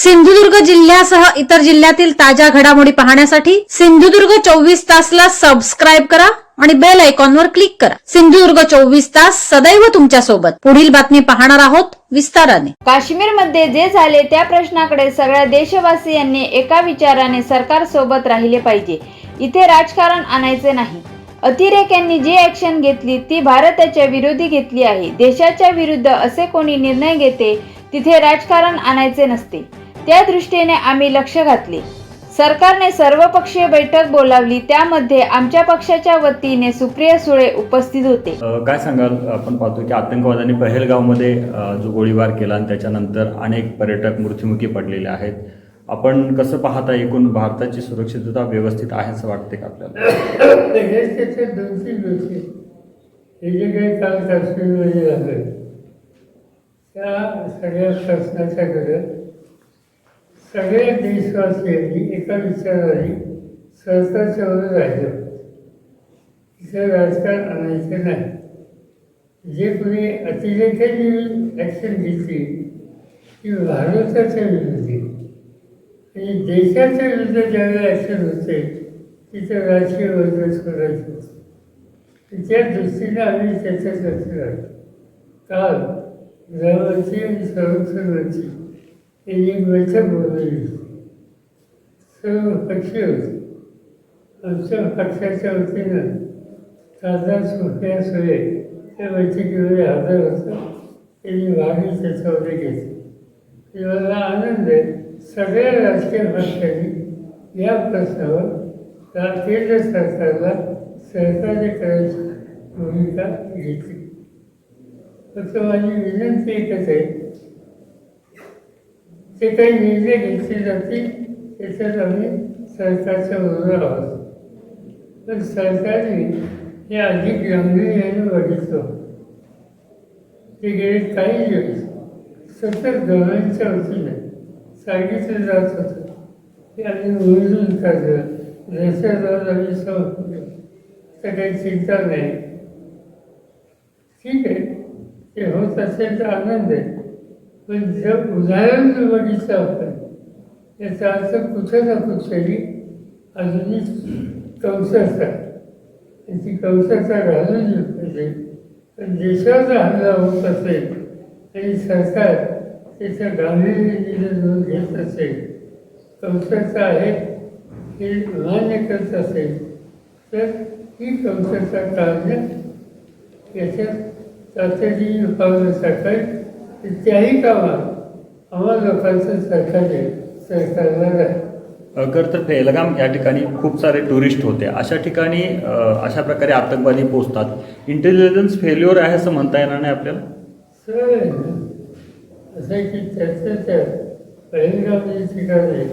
सिंधुदुर्ग जिल्ह्यासह इतर जिल्ह्यातील ताज्या घडामोडी पाहण्यासाठी सिंधुदुर्ग चोवीस तासला सबस्क्राईब करा आणि बेल आयकॉनवर क्लिक करा. सिंधुदुर्ग चोवीस तास सदैव तुमच्यासोबत पुढील बातमी पाहणार आहोत विस्ताराने. काश्मीरमध्ये जे झाले त्या प्रश्नाकडे सगळ्या देशवासियांनी एका विचाराने सरकार सोबत राहिले पाहिजे. इथे राजकारण आणायचे नाही. अतिरेक्यांनी जी ऍक्शन घेतली ती भारताच्या विरोधी घेतली आहे. देशाच्या विरुद्ध असे कोणी निर्णय घेते तिथे राजकारण आणायचे नसते. त्या दृष्टीने आम्ही लक्ष घातले. सरकारने सर्वपक्षीय बैठक बोलावली त्यामध्ये आमच्या पक्षाच्या वतीने सुप्रिया सुळे उपस्थित होते. काय सांगाल? आपण पाहतो की आतंकवाद्यांनी पहलगावमध्ये जो गोळीबार केला आणि त्याच्यानंतर अनेक पर्यटक मृत्युमुखी पडलेले आहेत. आपण कसं पाहता एकूण भारताची सुरक्षितता व्यवस्थित आहे असं वाटते का आपल्याला? हे त्याचे दोन तीन गोष्टी हे जे काही काल काश्मीरमध्ये झालं त्या सगळ्या प्रश्नाच्याकडे सगळ्या देशवासियांनी एका विचाराने सरकारच्या वर राहिलं तिथं राजकारण आणायचं नाही. जे कोणी अतिरेक्यांनी ॲक्शन घेतली ती भारताच्या विरोधी आणि देशाच्या विरुद्ध ज्यावेळी ॲक्शन होते तिथं राजकीय वर्गच करायचं. त्या दृष्टीने आम्ही त्याच्या चर्चा काल जवळची आणि संरक्षण एक बैठक बोलवली सर्व पक्षी होते आमच्या पक्षाच्या वतीनं खासदार सुप्रिया सुळे त्या बैठकीमध्ये हजर होतं. त्यांनी भागी त्याच्यामध्ये घेतली. मला आनंद आहे. सगळ्या राजकीय पक्षांनी या प्रश्नावर त्या केंद्र सरकारला सहकार्य करायची भूमिका घेतली. फक्त माझी विनंती एकच आहे. जे काही निर्णय घेतले जातील त्याच्यात आम्ही सरकारच्या बरोबर आहोत पण सरकारने हे अधिक गांभीर्याने बघितलं ते गेले काही दिवस सतत गव्हर्नमेंटच्या वतीने सांगितलं जात होतं की आम्ही मोजून काढलं दहशतवाद आम्ही संपलं तर काही चिंता नाही ठीक आहे ते होत असेल तर आनंद आहे पण जर उदाहरण जर बघितलं आपण त्याचा अर्थ कुठं ना कुठेतरी अजूनही कौशलता त्याची कंसाचा घालून पाहिजे पण देशाचा हल्ला होत असेल आणि सरकार त्याच्या गांभीर्याने नोंद घेत असेल. कंसाचा आहे हे मान्य करत असेल तर ही कंसाचा टाळणं याच्यात तातडीने पावलं टाकाय त्याही कामात आम्हाला लोकांचं सहकार्य सरकारला राहील अगर तर पेहलगाम या ठिकाणी खूप सारे टुरिस्ट होते. अशा ठिकाणी अशा प्रकारे आतंकवादी पोहोचतात. इंटेलिजन्स फेल्युअर आहे असं म्हणता येणार नाही आपल्याला? आहे ना असं आहे की त्याचं त्या पहिलगाव जे ठिकाण आहे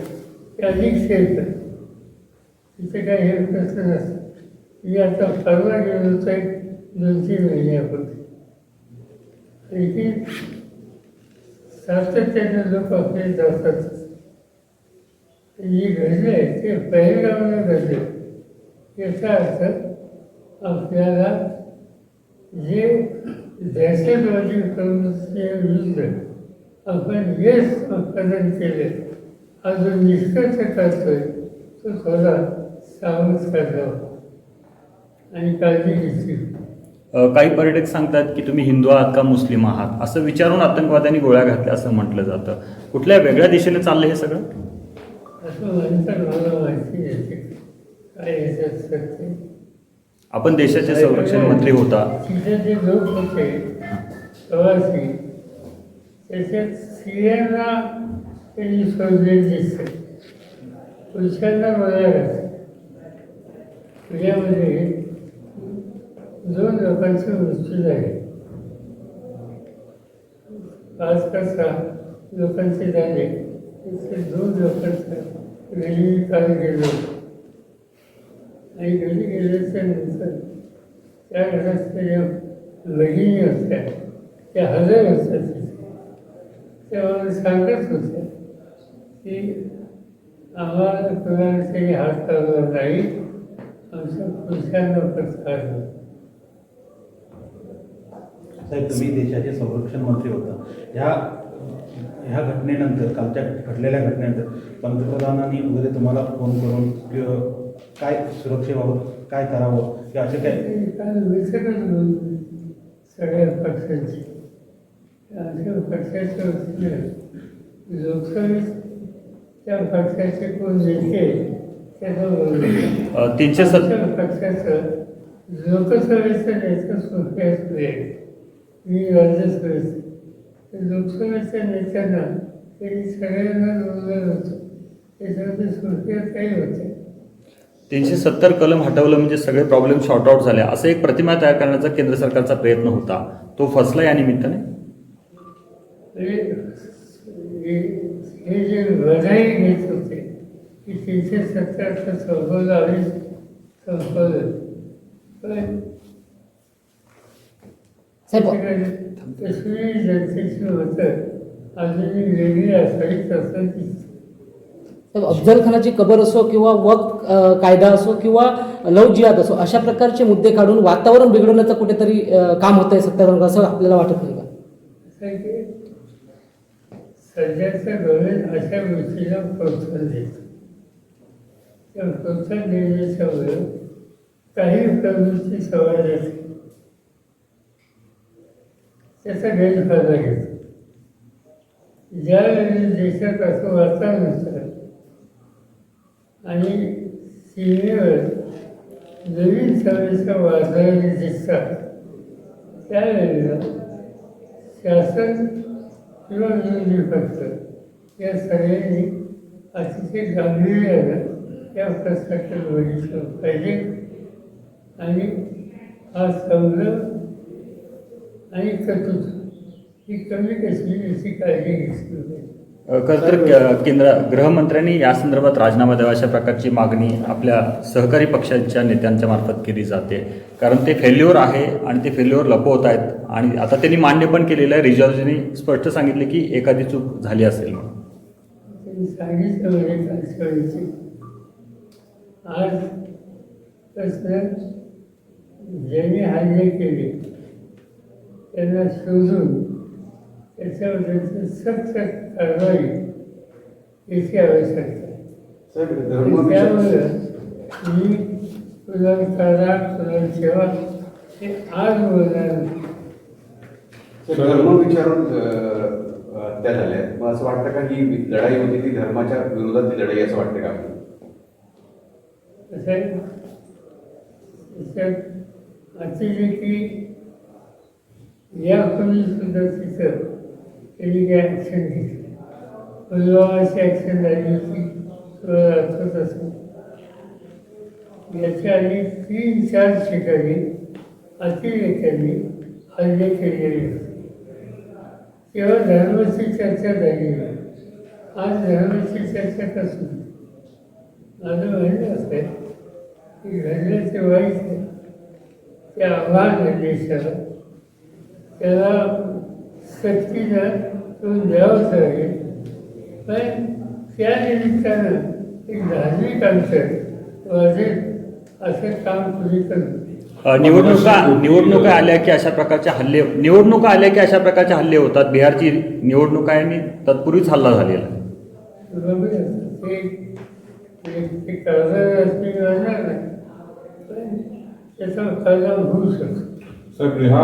ते अधिक सेफ आहे तिथे काही हे प्रश्न नसतं मी आता परवा गेलो एक दोन तीन महिन्यापूर्वी सातत्याने लोक आपले जातात. जी घडले ते पहिलगावला घडले याचा अर्थ आपल्याला जे दहशतवादी प्रवृत्तीच्या विरुद्ध आपण यश संपादन केले हा जो निष्कर्ष करतोय तो थोडा सावध करावा आणि काळजी घेतली काही पर्यटक सांगतात की तुम्ही हिंदू आहात का मुस्लिम आहात? असं विचारून आतंकवाद्यांनी गोळ्या घातल्या असं म्हटलं जातं. कुठल्या वेगळ्या दिशेने चाललं हे सगळं? काय आपण देशाचे संरक्षण मंत्री होता. तिथे दोन लोकांचे मृत्यू झाले पाच का सहा लोकांचे झाले त्याचे दोन लोकांचं घरी काल गेलो. आणि घरी गेल्याच्यानंतर त्या घरातल्या ज्या भगिनी होत्या त्या हजर होत्या. तिथे त्या मला सांगत होत्या की आम्हाला कुणाला तरी हात लावला नाही आमच्या पुरुषांना पत्कारलं साहेब तुम्ही देशाचे संरक्षण मंत्री होता. ह्या ह्या घटनेनंतर कालच्या घडलेल्या घटनेनंतर पंतप्रधानांनी वगैरे तुम्हाला फोन करून किंवा काय सुरक्षेबाबत काय करावं किंवा असे काय? सगळ्या पक्षांची अशा पक्षाच्या वतीने त्या पक्षाचे कोण नेते त्याचा तीनशे सत आमच्या पक्षाचं लोकसभेचं नेतृत्व मी राज्यसभेचं तर लोकसभेच्या नेत्यांना त्यांनी सगळ्यांना निवडलं होतं त्याच्यामध्ये सुप्रिया काही होते. तीनशे सत्तर कलम हटवलं म्हणजे सगळे प्रॉब्लेम शॉर्ट आउट झाले. असं एक प्रतिमा तयार करण्याचा केंद्र सरकारचा प्रयत्न होता. तो फसला या निमित्ताने? हे- हे जे बधाई घेत होते की तीनशे सत्तरचं संपवलं आणि संपवलं. पण कश्मीरी जनतेची मतं अजूनही वेगळी असावी तसं अफजल खानाची कबर असो किंवा वक्त कायदा असो किंवा लव जिहाद असो अशा प्रकारचे मुद्दे काढून वातावरण बिघडवण्याचं कुठेतरी काम होतंय सत्ताधारण असं आपल्याला वाटत नाही का? असं आहे की सध्याचं गव्हर्मेंट अशा गोष्टीला प्रोत्साहन देतं. त्या प्रोत्साहन देण्याच्यामुळे काही प्रवृत्ती समाजात त्याचा गैरफायदा घेतो. ज्यावेळी देशात असं वातावरण होतं आणि सीमेवर नवीन सवयीचा वादळाने दिसतात त्यावेळेला शासन किंवा विरोधी पक्ष या सगळ्यांनी अतिशय गांभीर्यानं या प्रश्नाकडे बघितलं पाहिजे. आणि हा संग्रह आणि कटुता ही कमी याची काळजी घेतली पाहिजे खरं तर क- केंद्र गृहमंत्र्यांनी या संदर्भात राजीनामा द्यावा अशा प्रकारची मागणी आपल्या सहकारी पक्षांच्या नेत्यांच्या मार्फत केली जाते. कारण ते फेल्युअर आहे आणि ते फेल्युअर लपवत आहेत. आणि आता त्यांनी मान्य पण केलेलं आहे. रिजॉर्जनी स्पष्ट सांगितले की एखादी चूक झाली असेल म्हणून. सांगितलं आज ज्यांनी केले त्यांना शोधून त्याच्याबद्दलची सक्त कारवाई याची आवश्यकता त्यामुळं मी करा तुला ठेवा हे आज बोलणार. धर्म विचारून हत्या झाल्या मग असं वाटतं का ही लढाई होती ती धर्माच्या विरोधातली लढाई असं वाटतं का त्याच्यात अतिरेकी या सुद्धा तिथं त्यांनी काय ॲक्शन घेतली पुलवामाची ॲक्शन झाली होती तुम्हाला आठवत असेल याच्या आधी तीन चार ठिकाणी अतिरेक्यांनी हल्ले केलेले होते तेव्हा धर्माची चर्चा झाली. नाही. आज धर्माची चर्चा कसं माझं म्हणणं असं आहे की घडलं ते वाईट आहे. ते आव्हान आहे देशाला त्याला सक्तीनं तो द्यावंच लागेल. पण त्या निमित्तानं एक धार्मिक अंतर वाजेल असं काम तुम्ही करू अ, निवडणुका निवडणुका आल्या की अशा प्रकारचे हल्ले निवडणुका आल्या की अशा प्रकारचे हल्ले होतात? बिहारची निवडणूक आहे आणि तत्पूर्वीच हल्ला झालेला आहे. साहेब ह्या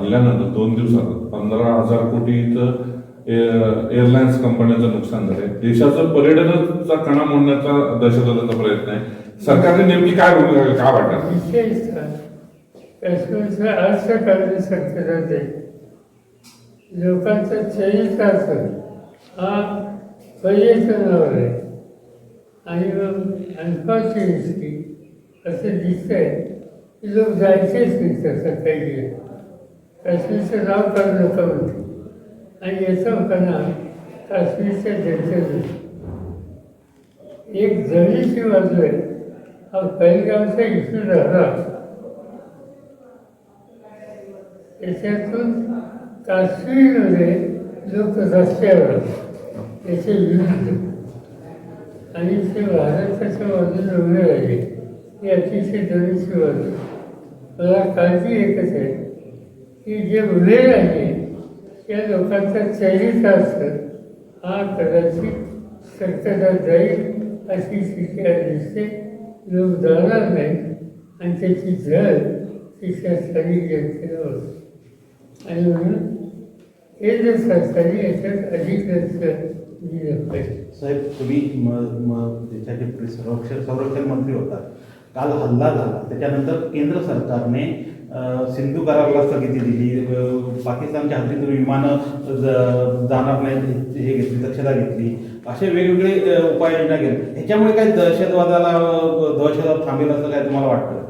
हल्ल्यानंतर दोन दिवसात पंधरा हजार कोटीचं एअरलाइन्स कंपन्यांचं नुकसान झालंय. देशाचं पर्यटनाचा कणा मोडण्याचा दहशतवादाचा प्रयत्न आहे. सरकारने नेमकी काय भूमिका काय वाटत? विशेषतः काश्मीरचं अर्थकारण शक्यता लोकांचा हा पर्यटनावर आहे. आणि मग अनफॉर्च्युनेटली असं दिसत आहे लोक जायचेच नाही तसं काही काश्मीरचं नाव काढू नका म्हणते आणि याचा होताना काश्मीरच्या जनतेवर एक जमिनीची बाजू आहे. हा पहिलगावचा इथून झाला त्याच्यातून काश्मीरमध्ये लोक रस्त्यावर त्याचे विरुद्ध. आणि ते भारताच्या बाजूला उभे राहिले. हे अतिशय जमीची बाजू. मला काळजी एकच आहे की जे उभे आहे त्या लोकांचा चरितार्थ हा कदाचित सत्यता जाईल अशी शिक्षा दिसते लोक जाणार नाही आणि त्याची झळ शिक्षा स्थानिक जनतेला होते. आणि म्हणून केंद्र सरकारी याच्यात अधिक लक्ष साहेब तुम्ही म म देशाचे संरक्षण संरक्षण मंत्री होता. काल हल्ला झाला. त्याच्यानंतर केंद्र सरकारने सिंधू कराराला स्थगिती दिली. पाकिस्तानच्या हद्दीतून विमानं जाणार नाही हे घेतली दक्षता घेतली. असे वेगवेगळे उपाययोजना केल्या ह्याच्यामुळे काय दहशतवादाला दहशतवाद थांबेल असं काय तुम्हाला वाटतं?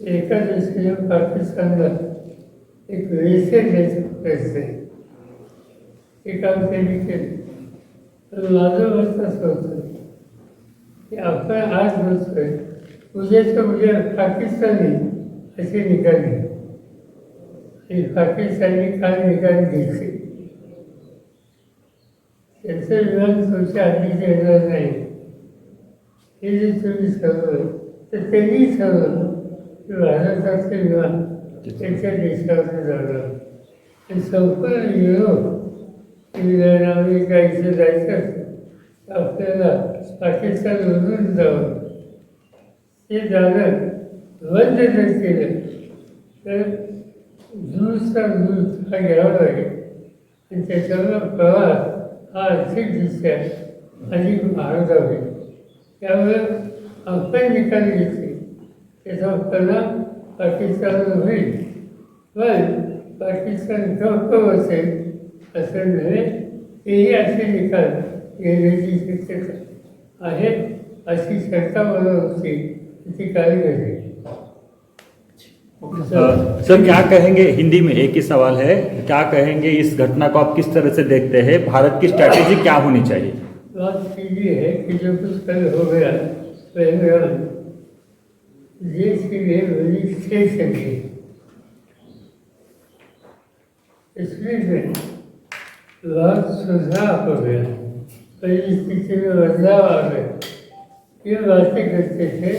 एका दिवशी पाकिस्तानला एक वेसेल द्यायचा प्रयत्न काम त्यांनी केलं. तर असं होतं की आपण आज बसतोय उद्याचं उद्या पाकिस्तानी असे निकाल घे. पाकिस्तानी काय निकाल घ्यायचे. त्याचं विमान तुमच्या हाती येणार नाही. हे जे तुम्ही ठरवलं तर त्यांनी ठरवलं की भारताचं विमान त्यांच्या देशावर जाणार. आणि संपूर्ण युरोप इंग्लंड अमेरिका इथे जायचं. आपल्याला पाकिस्तान आपल्याला जावं ते जाणं बंद जर केलं तर दुरुस्ता दुरुस्त हा घ्यावा लागेल. आणि त्याच्यावर प्रवास हा आर्थिकदृष्ट्या अधिक महाग होईल. त्यामुळे आपण निकाल घेतले. त्याचा परिणाम पाकिस्तानवर होईल. पण पाकिस्तान ठप्प बसेल असं नव्हे. तेही असे निकाल घेण्याची शक्यता आहे अशी शंका मला ती काय घडली अ, सर क्या कहेंगे? हिंदी में एक ही सवाल है क्या कहेंगे इस घटना को आप किस तरह से देखते हैं? भारत की स्ट्रैटेजी क्या होनी चाहिए? बात ये है कि जो कुछ कल हो गया सके इसलिए में बहुत सुधार हो गया। परिस्थिति में बदलाव आ गया ये बातें करते थे?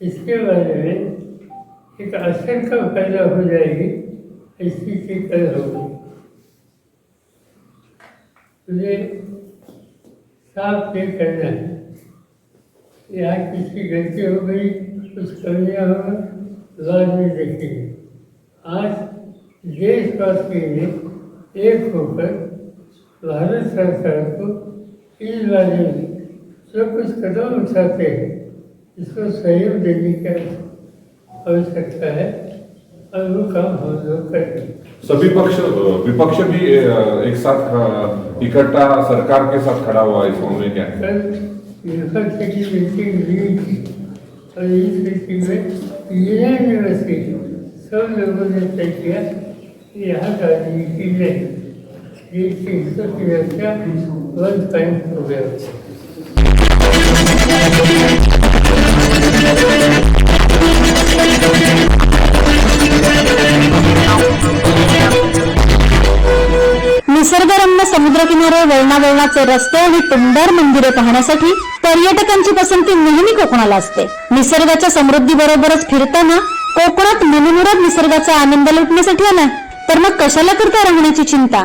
इसके बारे में एक आशंका पैदा हो जाएगी, ऐसी चीज़ हो गई तुझे साफ़ ये करना है। यहाँ किसी गलती हो गई, कुछ कमियाँ हो गई, बाद में देखेंगे। आज देशवासी ने एक होकर भारत सरकार को इस बारे में जो कुछ कदम उठाते हैं इसको सहयोग देने की आवश्यकता है और वो काम हम लोग करेंगे सभी पक्ष विपक्ष भी एक साथ इकट्ठा सरकार के साथ खड़ा हुआ इस मामले क्या है विपक्ष की मीटिंग ली थी और इस मीटिंग में यूनिवर्सिटी सब लोगों ने तय किया कि यहाँ राजनीति में देश के हितों की निसर्गरम्य समुद्रकिनारे वळणावळणाचे रस्ते आणि टुंडार मंदिरे पाहण्यासाठी पर्यटकांची पसंती नेहमी कोकणाला असते. निसर्गाच्या समृद्धी बरोबरच फिरताना कोकणात मनमुराद निसर्गाचा आनंद लुटण्यासाठी आला तर मग कशाला करता राहण्याची चिंता?